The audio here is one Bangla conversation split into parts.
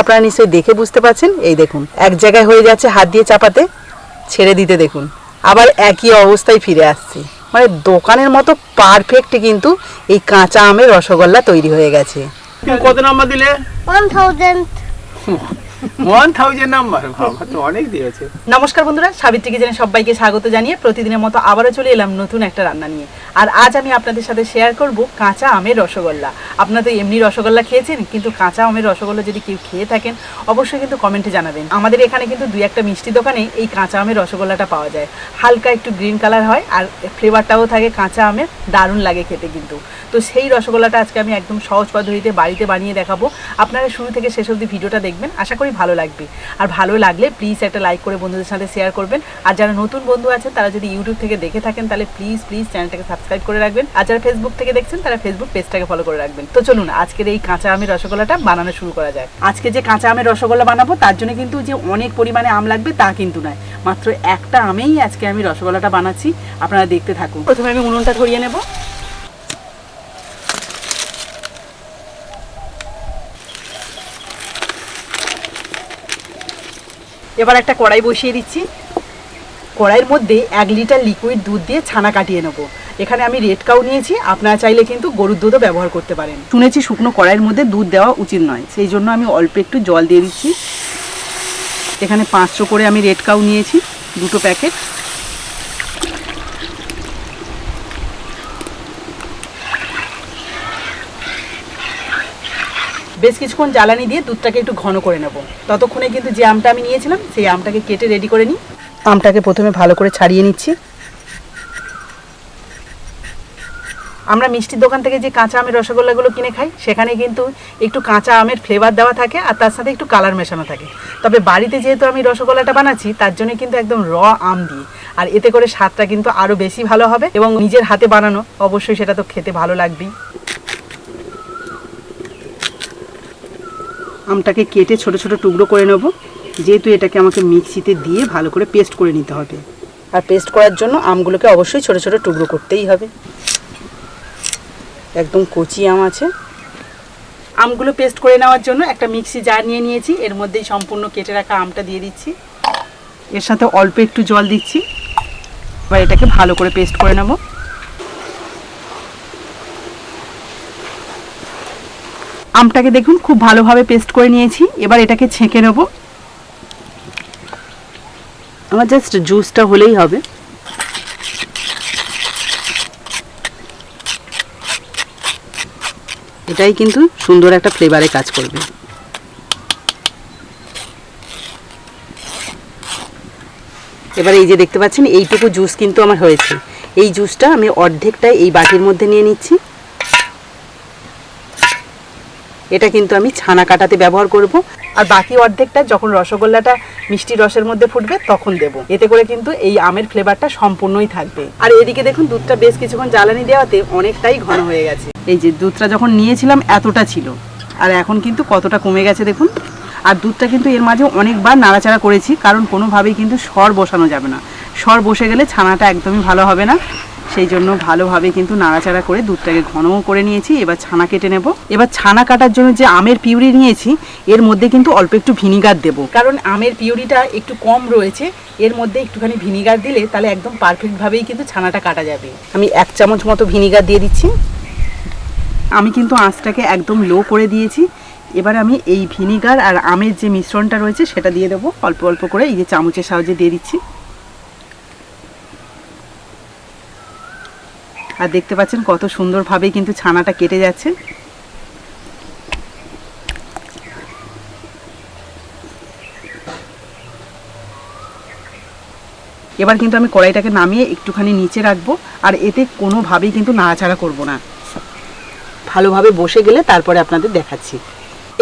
আপনারা নিশ্চয়ই দেখে বুঝতে পারছেন। এই দেখুন এক জায়গায় হয়ে যাচ্ছে হাত দিয়ে চাপাতে ছেড়ে দিতে দেখুন। আবার একই অবস্থায় ফিরে আসছে। মানে দোকানের মতো পারফেক্ট কিন্তু এই কাঁচা আমের রসগোল্লা তৈরি হয়ে গেছে। কত নাম্বার দিলে? ওয়ান থাউজেন্ড ওয়ান থাউজেন্ড অনেক নমস্কার বন্ধুরা, সাবিত্রী কিচেনে সবাইকে স্বাগত জানিয়ে প্রতিদিনের মতো আবারও চলে এলাম নতুন একটা রান্না নিয়ে। আর আজ আমি আপনাদের সাথে শেয়ার করব কাঁচা আমের রসগোল্লা। আপনারা তো এমনি রসগোল্লা খেয়েছেন, কিন্তু কাঁচা আমের রসগোল্লা যদি কেউ খেয়ে থাকেন, অবশ্যই কিন্তু কমেন্টে জানাবেন। আমাদের এখানে কিন্তু দুই একটা মিষ্টি দোকানে এই কাঁচা আমের রসগোল্লাটা পাওয়া যায়। হালকা একটু গ্রিন কালার হয়, আর ফ্লেভারটাও থাকে কাঁচা আমের, দারুণ লাগে খেতে কিন্তু। তো সেই রসগোল্লাটা আজকে আমি একদম সহজ পদ্ধতিতে বাড়িতে বানিয়ে দেখাবো। আপনারা শুরু থেকে শেষ অবধি ভিডিওটা দেখবেন। আশা করি ভালো লাগবে। আর ভালো লাগলে প্লিজ একটা লাইক করে বন্ধুদের সাথে শেয়ার করবেন। আর যারা নতুন বন্ধু আছেন, তারা যদি ইউটিউব থেকে দেখে থাকেন, তাহলে প্লিজ প্লিজ চ্যানেলটাকে সাবস্ক্রাইব করে রাখবেন। আর যারা ফেসবুক থেকে দেখছেন, তারা ফেসবুক পেজটাকে ফলো করে রাখবেন। তো চলুন, আজকের এই কাঁচা আমের রসগোল্লাটা বানানো শুরু করা যায় আজকে যে কাঁচা আমের রসগোল্লা বানাবো, তার জন্য কিন্তু যে অনেক পরিমাণে আম লাগবে তা কিন্তু নয়। মাত্র একটা আমেই আজকে আমি রসগোল্লাটা বানাচ্ছি। আপনারা দেখতে থাকুন। প্রথমে আমি উনুনটা ধরিয়ে নেব। এবার একটা কড়াই বসিয়ে দিচ্ছি। কড়াইয়ের মধ্যে এক লিটার লিকুইড দুধ দিয়ে ছানা কাটিয়ে নেব। এখানে আমি রেড কাউ নিয়েছি, আপনারা চাইলে কিন্তু গরুর দুধও ব্যবহার করতে পারেন। শুনেছি শুকনো কড়াইয়ের মধ্যে দুধ দেওয়া উচিত নয়, সেই জন্য আমি অল্প একটু জল দিয়ে দিচ্ছি। এখানে পাঁচশো করে আমি রেড কাউ নিয়েছি, দুটো প্যাকেট বেশ কিছুক্ষণ জ্বালানি দিয়ে দুধটাকে একটু ঘন করে নেব। ততক্ষণে কিন্তু যে আমটা আমি নিয়েছিলাম, সেই আমটাকে কেটে রেডি করে নিই। আমটাকে প্রথমে ভালো করে ছাড়িয়ে নিচ্ছি। আমরা মিষ্টির দোকান থেকে যে কাঁচা আমের রসগোল্লাগুলো কিনে খাই, সেখানে কিন্তু একটু কাঁচা আমের ফ্লেভার দেওয়া থাকে আর তার সাথে একটু কালার মেশানো থাকে। তবে বাড়িতে যেহেতু আমি রসগোল্লাটা বানাচ্ছি, তার জন্য কিন্তু একদম র আম দিই আর এতে করে স্বাদটা কিন্তু আরও বেশি ভালো হবে এবং নিজের হাতে বানানো, অবশ্যই সেটা তো খেতে ভালো লাগবেই। আমটাকে কেটে ছোট ছোট টুকরো করে নেব। যেহেতু এটাকে আমাকে মিক্সিতে দিয়ে ভালো করে পেস্ট করে নিতে হবে। আর পেস্ট করার জন্য আমগুলোকে অবশ্যই ছোট ছোট টুকরো করতেই হবে। একদম কচি আম আছে। আমগুলো পেস্ট করে নেওয়ার জন্য একটা মিক্সি জার নিয়ে নিয়েছি। এর মধ্যেই সম্পূর্ণ কেটে রাখা আমটা দিয়ে দিচ্ছি। এর সাথে অল্প একটু জল দিচ্ছি। এবার এটাকে ভালো করে পেস্ট করে নেব। আমটাকে দেখুন, খুব ভালোভাবে পেস্ট করে নিয়েছি। এবার এটাকে ছেঁকে নেব। আমার জাস্ট জুসটা হলেই হবে। এটাই কিন্তু সুন্দর একটা ফ্লেভারে কাজ করবে। এবার এই যে দেখতে পাচ্ছেন, এইটুকু জুস কিন্তু আমার হয়েছে। এই জুসটা আমি অর্ধেকটাই এই বাটির মধ্যে নিয়ে নিচ্ছি। এটা কিন্তু আমি ছানা কাটাতে ব্যবহার করব। আর বাকি অর্ধেকটা যখন রসগোল্লাটা মিষ্টি রসের মধ্যে ফুটবে, তখন দেব। এতে করে কিন্তু এই আমের ফ্লেভারটা সম্পূর্ণই থাকবে। আর এদিকে দেখুন, দুধটা বেশ কিছুক্ষণ জ্বালানি দেওয়াতে অনেকটাই ঘন হয়ে গেছে। এই যে দুধটা যখন নিয়েছিলাম, এতটা ছিল। আর এখন কিন্তু কতটা কমে গেছে দেখুন। আর দুধটা কিন্তু এর মাঝে অনেকবার নাড়াচাড়া করেছি, কারণ কোনোভাবেই কিন্তু সর বসানো যাবে না। সর বসে গেলে ছানাটা একদমই ভালো হবে না। সেই জন্য ভালোভাবে কিন্তু নাড়াচাড়া করে দুধটাকে ঘনও করে নিয়েছি, এবার ছানা কেটে নেব। এবার ছানা কাটার জন্য যে আমের পিউরি নিয়েছি, এর মধ্যে কিন্তু অল্প একটু ভিনিগার দেব। কারণ আমের পিউরিটা একটু কম রয়েছে, এর মধ্যে একটুখানি ভিনিগার দিলে তাহলে একদম পারফেক্টভাবেই কিন্তু ছানাটা কাটা যাবে। আমি এক চামচ মতো ভিনিগার দিয়ে দিচ্ছি। আমি কিন্তু আঁচটাকে একদম লো করে দিয়েছি। এবার আমি এই ভিনিগার আর আমের যে মিশ্রণটা রয়েছে, সেটা দিয়ে দেবো। অল্প অল্প করে এই যে চামচের সাহায্যে দিয়ে দিচ্ছি। আর দেখতে পাচ্ছেন কত সুন্দরভাবে কিন্তু ছানাটা কেটে যাচ্ছে। এবার কিন্তু আমি কড়াইটাকে নামিয়ে একটুখানি নিচে রাখব, আর এতে কোনোভাবেই কিন্তু নাড়াচাড়া করব না। ভালোভাবে বসে গেলে তারপরে আপনাদের দেখাচ্ছি।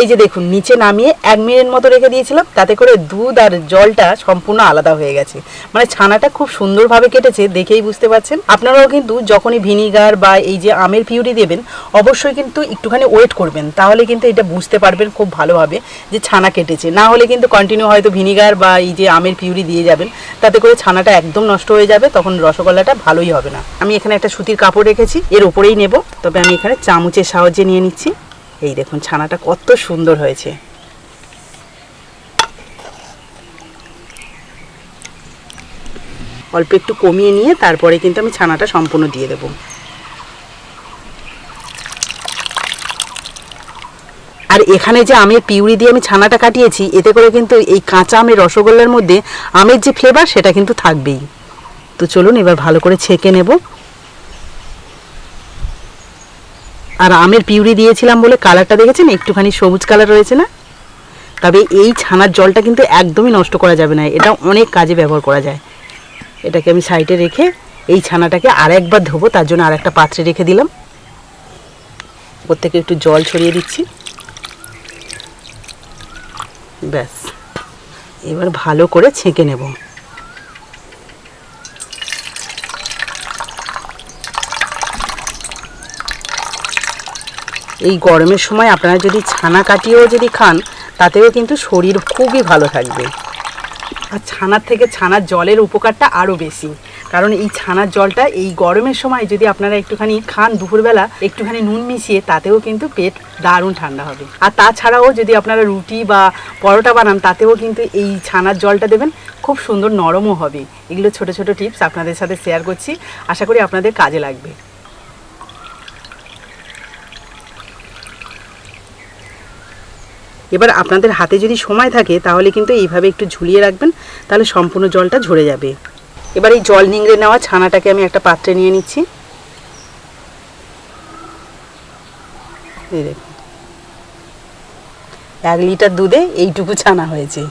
এই যে দেখুন, নিচে নামিয়ে এক মিনিট মতো রেখে দিয়েছিলাম, তাতে করে দুধ আর জলটা সম্পূর্ণ আলাদা হয়ে গেছে। মানে ছানাটা খুব সুন্দরভাবে কেটেছে, দেখেই বুঝতে পারছেন। আপনারাও কিন্তু যখনই ভিনিগার বা এই যে আমের পিউরি দেবেন, অবশ্যই কিন্তু একটুখানি ওয়েট করবেন। তাহলে কিন্তু এটা বুঝতে পারবেন খুব ভালোভাবে যে ছানা কেটেছে। না হলে কিন্তু কন্টিনিউ হয়তো ভিনিগার বা এই যে আমের পিউরি দিয়ে যাবেন, তাতে করে ছানাটা একদম নষ্ট হয়ে যাবে, তখন রসগোল্লাটা ভালোই হবে না। আমি এখানে একটা সুতির কাপড় রেখেছি, এর উপরেই নেব। তবে আমি এখানে চামচের সাহায্যে নিয়ে নিচ্ছি। এই দেখুন, ছানাটা কত সুন্দর হয়েছে। অল্প একটু কমিয়ে নিয়ে তারপরে কিন্তু আমি ছানাটা সম্পূর্ণ দিয়ে দেব। আর এখানে যে আমের পিউরি দিয়ে আমি ছানাটা কাটিয়েছি, এতে করে কিন্তু এই কাঁচা আমের রসগোল্লার মধ্যে আমের যে ফ্লেভার সেটা কিন্তু থাকবেই। তো চলুন এবার ভালো করে ছেঁকে নেব। আর আমের পিউরি দিয়েছিলাম বলে কালারটা দেখেছেন? একটুখানি সবুজ কালার রয়েছে না? তবে এই ছানার জলটা কিন্তু একদমই নষ্ট করা যাবে না। এটা অনেক কাজে ব্যবহার করা যায়। এটাকে আমি সাইডে রেখে এই ছানাটাকে আর একবার ধোবো, তার জন্য আর একটা পাত্রে রেখে দিলাম। ওর থেকে একটু জল ছড়িয়ে দিচ্ছি। ব্যাস। এবার ভালো করে ছেঁকে নেব। এই গরমের সময় আপনারা যদি ছানা কাটিয়েও যদি খান, তাতেও কিন্তু শরীর খুবই ভালো থাকবে। আর ছানার থেকে ছানার জলের উপকারটা আরও বেশি। কারণ এই ছানার জলটা এই গরমের সময় যদি আপনারা একটুখানি খান দুপুরবেলা, একটুখানি নুন মিশিয়ে, তাতেও কিন্তু পেট দারুণ ঠান্ডা হবে। আর তাছাড়াও যদি আপনারা রুটি বা পরোটা বানান, তাতেও কিন্তু এই ছানার জলটা দেবেন, খুব সুন্দর নরমও হবে। এগুলো ছোট ছোট টিপস আপনাদের সাথে শেয়ার করছি। আশা করি আপনাদের কাজে লাগবে। এবার আপনাদের হাতে যদি সময় থাকে, তাহলে কিন্তু এইভাবে একটু ঝুলিয়ে রাখবেন, তাহলে সম্পূর্ণ জলটা ঝরে যাবে। এবার এই জল নিংড়ে নেওয়া ছানাটাকে আমি একটা পাত্রে নিয়ে নিচ্ছি। এক লিটার দুধে এইটুকু ছানা হয়েছে।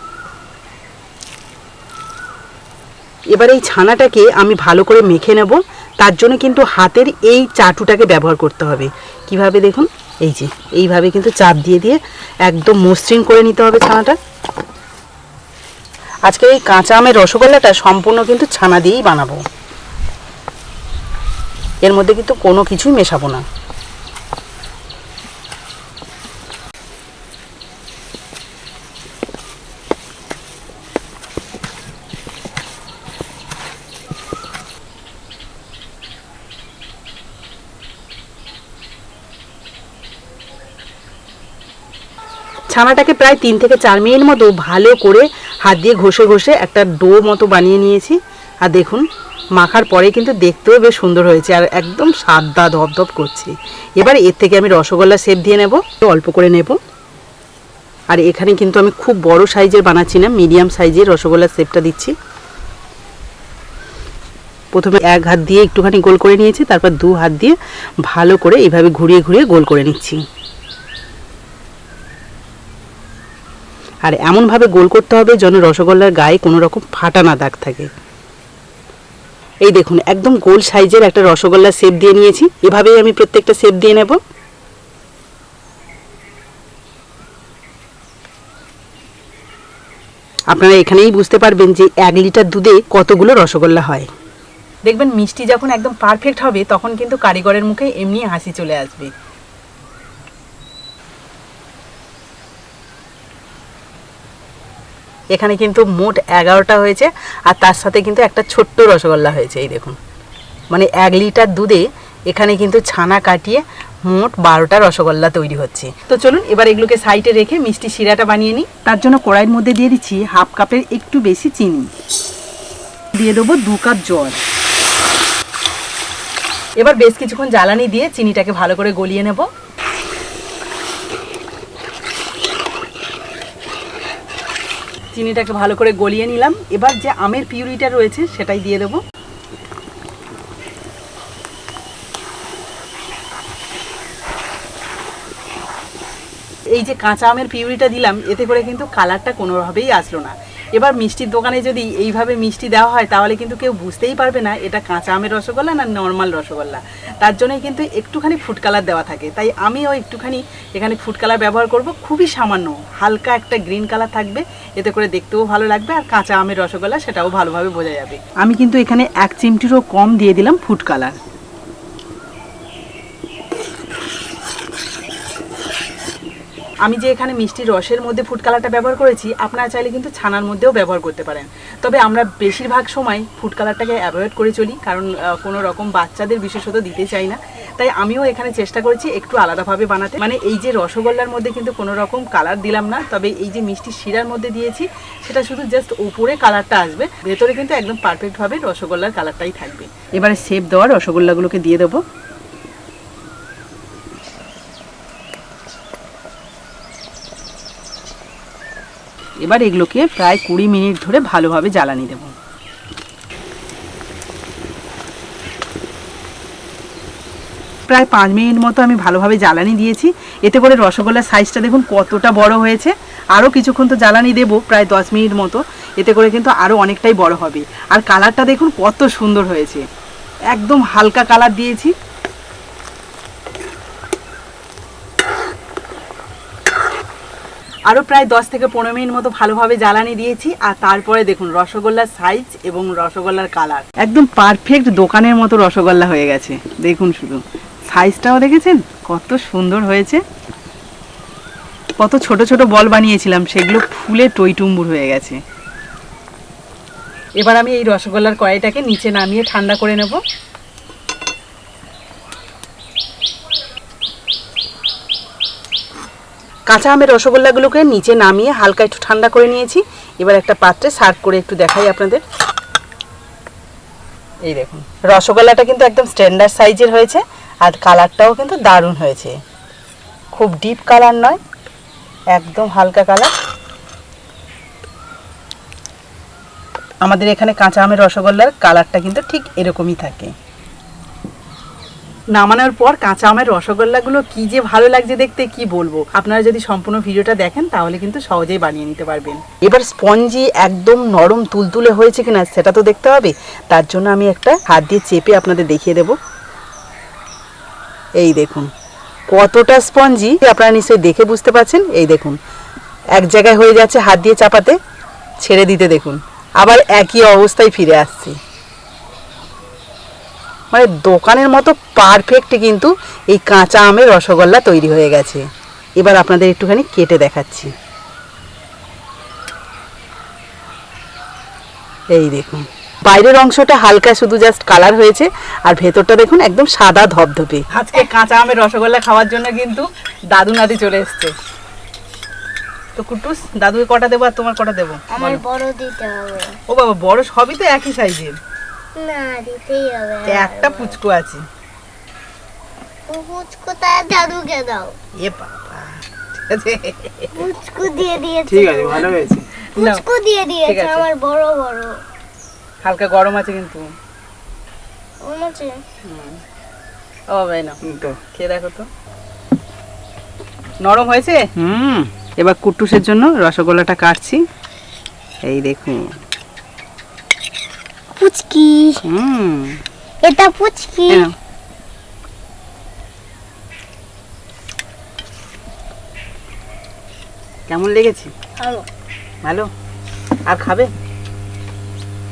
এবার এই ছানাটাকে আমি ভালো করে মেখে নেব। তার জন্য কিন্তু হাতের এই চাটুটাকে ব্যবহার করতে হবে। কীভাবে দেখুন? এই যে, এইভাবে কিন্তু চাপ দিয়ে দিয়ে একদম মসৃণ করে নিতে হবে ছানাটা। আজকে এই কাঁচা আমের রসগোল্লাটা সম্পূর্ণ কিন্তু ছানা দিয়েই বানাবো। এর মধ্যে কিন্তু কোনো কিছুই মেশাবো না। ছানাটাকে প্রায় তিন থেকে চার মিনিট মতো ভালো করে হাত দিয়ে ঘষে ঘষে একটা ডো মতো বানিয়ে নিয়েছি। আর দেখুন, মাখার পরে কিন্তু দেখতেও বেশ সুন্দর হয়েছে আর একদম সাদা ধপধপ করছে। এবার এর থেকে আমি রসগোল্লা শেপ দিয়ে নেব অল্প করে নেব। আর এখানে কিন্তু আমি খুব বড় সাইজের বানাচ্ছি না মিডিয়াম সাইজের রসগোল্লার শেপটা দিচ্ছি। প্রথমে এক হাত দিয়ে একটুখানি গোল করে নিয়েছি, তারপর দু হাত দিয়ে ভালো করে এইভাবে ঘুরিয়ে ঘুরিয়ে গোল করে নিচ্ছি। আর এমনভাবে গোল করতে হবে যেন রসগোল্লার গায়ে কোনো রকম ফাটা না দাগ থাকে। এই দেখুন, একদম গোল সাইজের একটা রসগোল্লার শেপ দিয়ে নিয়েছি। এভাবেই আমি প্রত্যেকটা শেপ দিয়ে নেব। আপনারা এখানেই বুঝতে পারবেন যে এক লিটার দুধে কতগুলো রসগোল্লা হয়। দেখবেন মিষ্টি যখন একদম পারফেক্ট হবে, তখন কিন্তু কারিগরের মুখে এমনি হাসি চলে আসবে। এখানে কিন্তু মোট এগারোটা হয়েছে, আর তার সাথে কিন্তু একটা ছোট্ট রসগোল্লা হয়েছে, এই দেখুন। মানে এক লিটার দুধে এখানে কিন্তু ছানা কাটিয়ে মোট বারোটা রসগোল্লা তৈরি হচ্ছে। তো চলুন, এবার এগুলোকে সাইডে রেখে মিষ্টি শিরাটা বানিয়ে নিই। তার জন্য কড়াইয়ের মধ্যে দিয়ে দিচ্ছি হাফ কাপের একটু বেশি চিনি। দিয়ে দেবো দু কাপ জল। এবার বেশ কিছুক্ষণ জ্বালানি দিয়ে চিনিটাকে ভালো করে গলিয়ে নেব। চিনিটাকে ভালো করে গলিয়ে নিলাম। এবার যে আমের পিউরিটা রয়েছে, সেটাই দিয়ে দেবো। এই যে কাঁচা আমের পিউরিটা দিলাম, এতে করে কিন্তু কালারটা কোনোভাবেই আসলো না। এবার মিষ্টির দোকানে যদি এইভাবে মিষ্টি দেওয়া হয়, তাহলে কিন্তু কেউ বুঝতেই পারবে না এটা কাঁচা আমের রসগোল্লা না নর্মাল রসগোল্লা। তার জন্যই কিন্তু একটুখানি ফুড কালার দেওয়া থাকে। তাই আমিও একটুখানি এখানে ফুড কালার ব্যবহার করব। খুবই সামান্য, হালকা একটা গ্রিন কালার থাকবে। এতে করে দেখতেও ভালো লাগবে আর কাঁচা আমের রসগোল্লা সেটাও ভালোভাবে বোঝা যাবে। আমি কিন্তু এখানে এক চিমটিরও কম দিয়ে দিলাম ফুড কালার আমি যে এখানে মিষ্টির রসের মধ্যে ফুড কালারটা ব্যবহার করেছি, আপনারা চাইলে কিন্তু ছানার মধ্যেও ব্যবহার করতে পারেন। তবে আমরা বেশিরভাগ সময় ফুড কালারটাকে অ্যাভয়েড করে চলি, কারণ কোনো রকম বাচ্চাদের বিশেষত দিতে চাই না। তাই আমিও এখানে চেষ্টা করেছি একটু আলাদাভাবে বানাতে। মানে এই যে রসগোল্লার মধ্যে কিন্তু কোনো রকম কালার দিলাম না, তবে এই যে মিষ্টি শিরার মধ্যে দিয়েছি, সেটা শুধু জাস্ট উপরে কালারটা আসবে, ভেতরে কিন্তু একদম পারফেক্টভাবে রসগোল্লার কালারটাই থাকবে। এবারে শেপ দেওয়া রসগোল্লাগুলোকে দিয়ে দেবো। এবার এগুলোকে প্রায় কুড়ি মিনিট ধরে ভালোভাবে জ্বালানি দেব। প্রায় পাঁচ মিনিট মতো আমি ভালোভাবে জ্বালানি দিয়েছি। এতে করে রসগোল্লার সাইজটা দেখুন কতটা বড় হয়েছে। আরও কিছুক্ষণ তো জ্বালানি দেবো, প্রায় দশ মিনিট মতো। এতে করে কিন্তু আরও অনেকটাই বড় হবে। আর কালারটা দেখুন কত সুন্দর হয়েছে। একদম হালকা কালার দিয়েছি। আরও প্রায় দশ থেকে পনেরো মিনিট মতো ভালোভাবে জ্বালানি দিয়েছি, আর তারপরে দেখুন রসগোল্লার সাইজ এবং রসগোল্লার কালার একদম পারফেক্ট দোকানের মতো রসগোল্লা হয়ে গেছে। দেখুন শুধু। সাইজটাও দেখেছেন? কত সুন্দর হয়েছে। কত ছোট ছোট বল বানিয়েছিলাম, সেগুলো ফুলে টইটুম্বুর হয়ে গেছে। এবার আমি এই রসগোল্লার কড়াইটাকে নিচে নামিয়ে ঠান্ডা করে নেব। কাঁচা আমের রসগোল্লাগুলোকে নিচে নামিয়ে হালকা একটু ঠান্ডা করে নিয়েছি। এবার একটা পাত্রে সার্ভ করে একটু দেখাই আপনাদের। এই দেখুন, রসগোল্লাটা কিন্তু একদম স্ট্যান্ডার্ড সাইজের হয়েছে আর কালারটাও কিন্তু দারুণ হয়েছে। খুব ডিপ কালার নয়, একদম হালকা কালার আমাদের এখানে কাঁচা আমের রসগোল্লার কালারটা কিন্তু ঠিক এরকমই থাকে। নামানোর পর কাঁচা আমের রসগোল্লাগুলো কি যে ভালো লাগছে দেখতে, কি বলব? আপনারা যদি সম্পূর্ণ ভিডিওটা দেখেন, তাহলে কিন্তু সহজেই বানিয়ে নিতে পারবেন। এবার স্পঞ্জি একদম নরম তুলতুলে হয়েছে কিনা সেটা তো দেখতে হবে। তার জন্য আমি একটা হাত দিয়ে চেপে আপনাদের দেখিয়ে দেব। এই দেখুন, কতটা স্পঞ্জি, আপনারা নিশ্চয়ই দেখে বুঝতে পারছেন। এই দেখুন, এক জায়গায় হয়ে যাচ্ছে হাত দিয়ে চাপাতে। ছেড়ে দিতে দেখুন, আবার একই অবস্থায় ফিরে আসছে। মানে দোকানের মতো পারফেক্ট কিন্তু এই কাঁচা আমের রসগোল্লা তৈরি হয়ে গেছে। এবার আপনাদের একটুখানি কেটে দেখাচ্ছি। এই দেখুন বাইরের অংশটা হালকা শুধু জাস্ট কালার হয়েছে আর ভেতরটা দেখুন একদম সাদা ধপধপে আজকে কাঁচা আমের রসগোল্লা খাওয়ার জন্য কিন্তু দাদু নাদি চলে এসছে। তো কুটুস দাদুকে কটা দেবো আর তোমার কটা দেবো? আমার বড় দিতে হবে। ও বাবা বড় সবই তো একই সাইজের না দিতেই হবে একটা পুচকু আছে। পুচকু তার দাদুকে দাও এ বাবা পুচকু দিয়ে দিয়েছে। ঠিক আছে ভালো হয়েছে। পুচকু দিয়ে দিয়েছে আমার বড় বড়। হালকা গরম আছে কিন্তু। হচ্ছে ও ভাই না তো। খেয়ে দেখো তো। নরম হয়েছে? হুম এবার কুট্টুসের জন্য রসগোল্লাটা কাটছি। এই দেখুন। পুচকি। হুম। এটা পুচকি। নাও। কেমন লেগেছে? ভালো। ভালো? আর খাবে?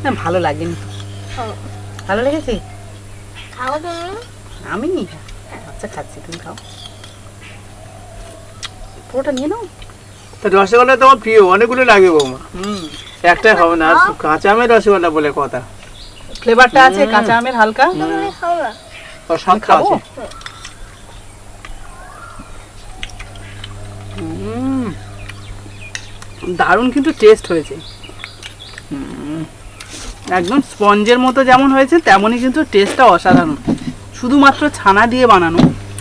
না ভালো লাগেনি। ভালো। লেগেছে? খাও তুমি আমি আচ্ছা খাচ্ছি তুমি খাও। পুরোটা নিয়ে নাও। তো রসগোল্লা তোমার প্রিয় অনেকগুলো লাগে বৌমা। হুম। একটাই হবে না আর কাঁচা আমের রসগোল্লা বলে কথা। ফ্লেভারটা আছে কাঁচা আমের হালকা। আর আছে? দারুণ কিন্তু টেস্ট হয়েছে। একদম স্পঞ্জের মতো যেমন হয়েছে তেমনই কিন্তু টেস্টটা অসাধারণ। শুধুমাত্র ছানা দিয়ে বানানো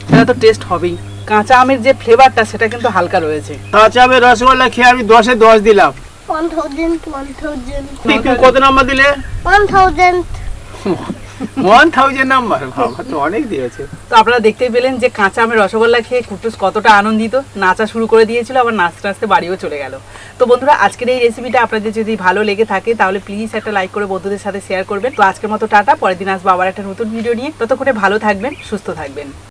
সেটা তো টেস্ট হবেই। কাঁচা আমের যে ফ্লেভারটা সেটা কিন্তু হালকা রয়েছে। কাঁচা আমের রসগোল্লা খেয়ে আমি দশে দশ দিলাম। ওয়ান কত নাম্বার দিলে? One thousand number? বাবা তো অনেক দিয়েছে। তো আপনারা দেখতেই পেলেন যে কাঁচা আমের রসগোল্লা খেয়ে কুটুস কতটা আনন্দিত। নাচা শুরু করে দিয়েছিল আবার নাচতে নাচতে বাড়িও চলে গেল। তো বন্ধুরা আজকের এই রেসিপিটা আপনাদের যদি ভালো লেগে থাকে তাহলে প্লিজ একটা লাইক করে বন্ধুদের সাথে শেয়ার করবেন। তো আজকের মতো টাটা পরের দিন আসব আবার একটা নতুন ভিডিও নিয়ে। ততক্ষণে ভালো থাকবেন সুস্থ থাকবেন।